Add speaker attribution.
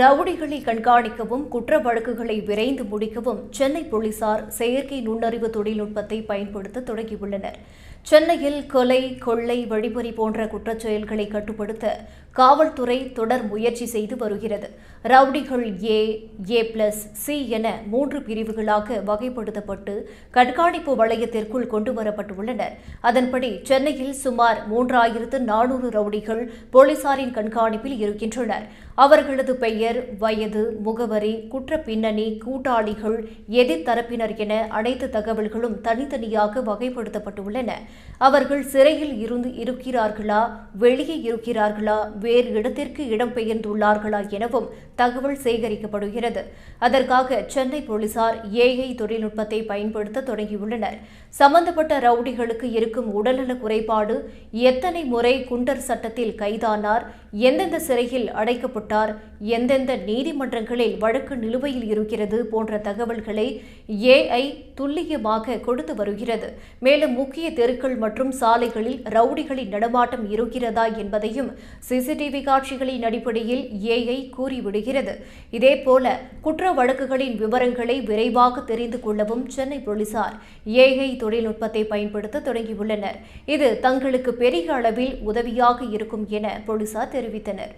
Speaker 1: ரவுடிகளை கண்காணிக்கவும் குற்ற வழக்குகளை விரைந்து முடிக்கவும் சென்னை போலீசார் செயற்கை நுண்ணறிவு தொழில்நுட்பத்தை பயன்படுத்த தொடங்கியுள்ளனர். சென்னையில் கொலை கொள்ளை வழிபறி போன்ற குற்றச் செயல்களை கட்டுப்படுத்த காவல்துறை தொடர் முயற்சி செய்து வருகிறது. ரவுடிகள் ஏ ஏ பிளஸ் சி என மூன்று பிரிவுகளாக வகைப்படுத்தப்பட்டு கண்காணிப்பு வளையத்திற்குள் கொண்டுவரப்பட்டுள்ளனர் அதன்படி சென்னையில் சுமார் மூன்றாயிரத்து நானூறு ரவுடிகள் போலீசாரின் கண்காணிப்பில் இருக்கின்றனர். அவர்களது பெயர் வயது முகவரி குற்ற பின்னணி கூட்டாளிகள் எதிர்த்தரப்பினர் என அனைத்து தகவல்களும் தனித்தனியாக வகைப்படுத்தப்பட்டுள்ளன. அவர்கள் சிறையில் இருந்து இருக்கிறார்களா? வெளியே இருக்கிறார்களா? வேறு இடத்திற்கு இடம்பெயர்ந்துள்ளார்களா எனவும் தகவல் சேகரிக்கப்படுகிறது. அதற்காக சென்னை போலீசார் ஏஐ தொழில்நுட்பத்தை பயன்படுத்த தொடங்கியுள்ளனர். சம்பந்தப்பட்ட ரவுடிகளுக்கு இருக்கும் உடல்நல குறைபாடு எத்தனை முறை குண்டர் சட்டத்தில் கைதானார் எந்தெந்த சிறையில் அடைக்கப்பட்டார் எந்தெந்த நீதிமன்றங்களில் வழக்கு நிலுவையில் இருக்கிறது போன்ற தகவல்களை ஏஐ துல்லியமாக கொடுத்து வருகிறது. மேலும் முக்கிய தெருக்கள் மற்றும் சாலைகளில் ரவுடிகளின் நடமாட்டம் இருக்கிறதா என்பதையும் சிசிடிவி காட்சிகளின் அடிப்படையில் ஏஐ கூறிவிடுகிறது. இதேபோல குற்ற வழக்குகளின் விவரங்களை விரைவாக தெரிந்து கொள்ளவும் சென்னை போலீசார் ஏஐ தொழில்நுட்பத்தை பயன்படுத்த தொடங்கியுள்ளனர். இது தங்களுக்கு பெரிய அளவில் உதவியாக இருக்கும் என போலீசார் தெரிவித்தனர்.